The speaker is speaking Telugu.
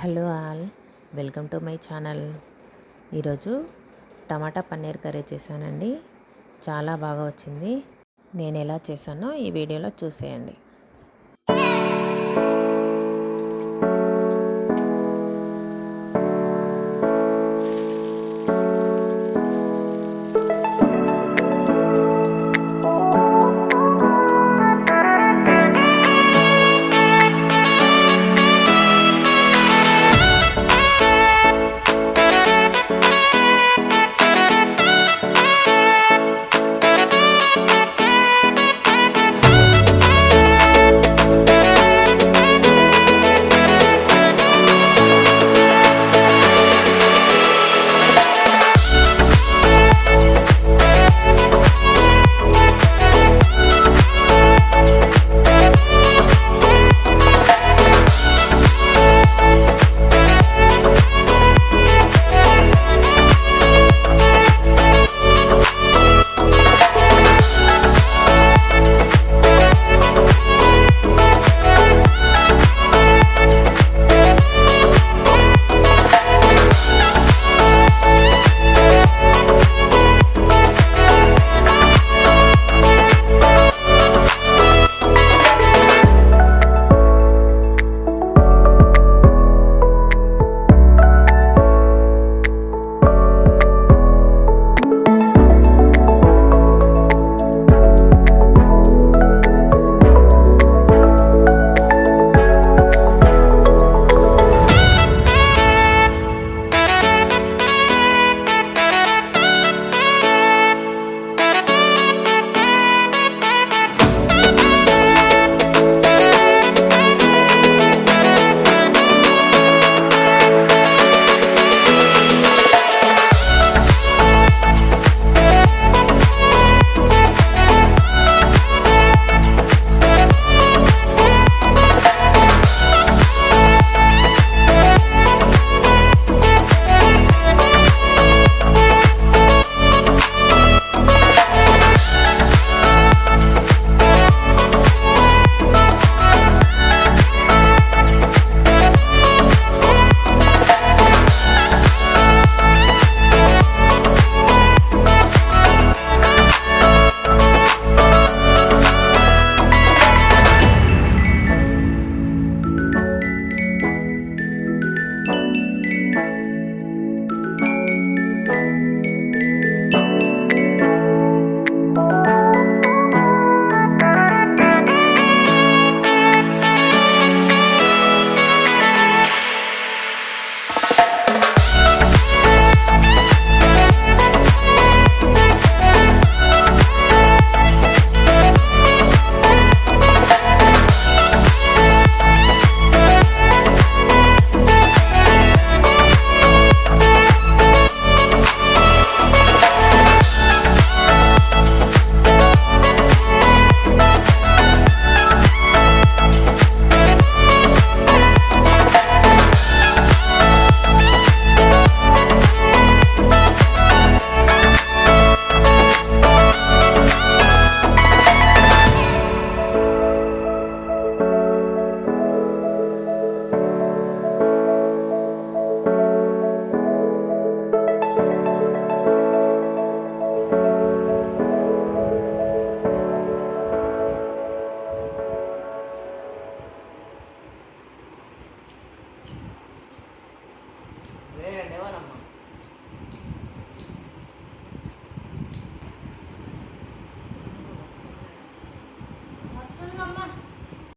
Hello all welcome to my channel. ఈరోజు టమాటా పన్నీర్ కర్రీ చేశానండి. చాలా బాగా వచ్చింది. నేను ఎలా చేశానో ఈ వీడియోలో చూసేయండి.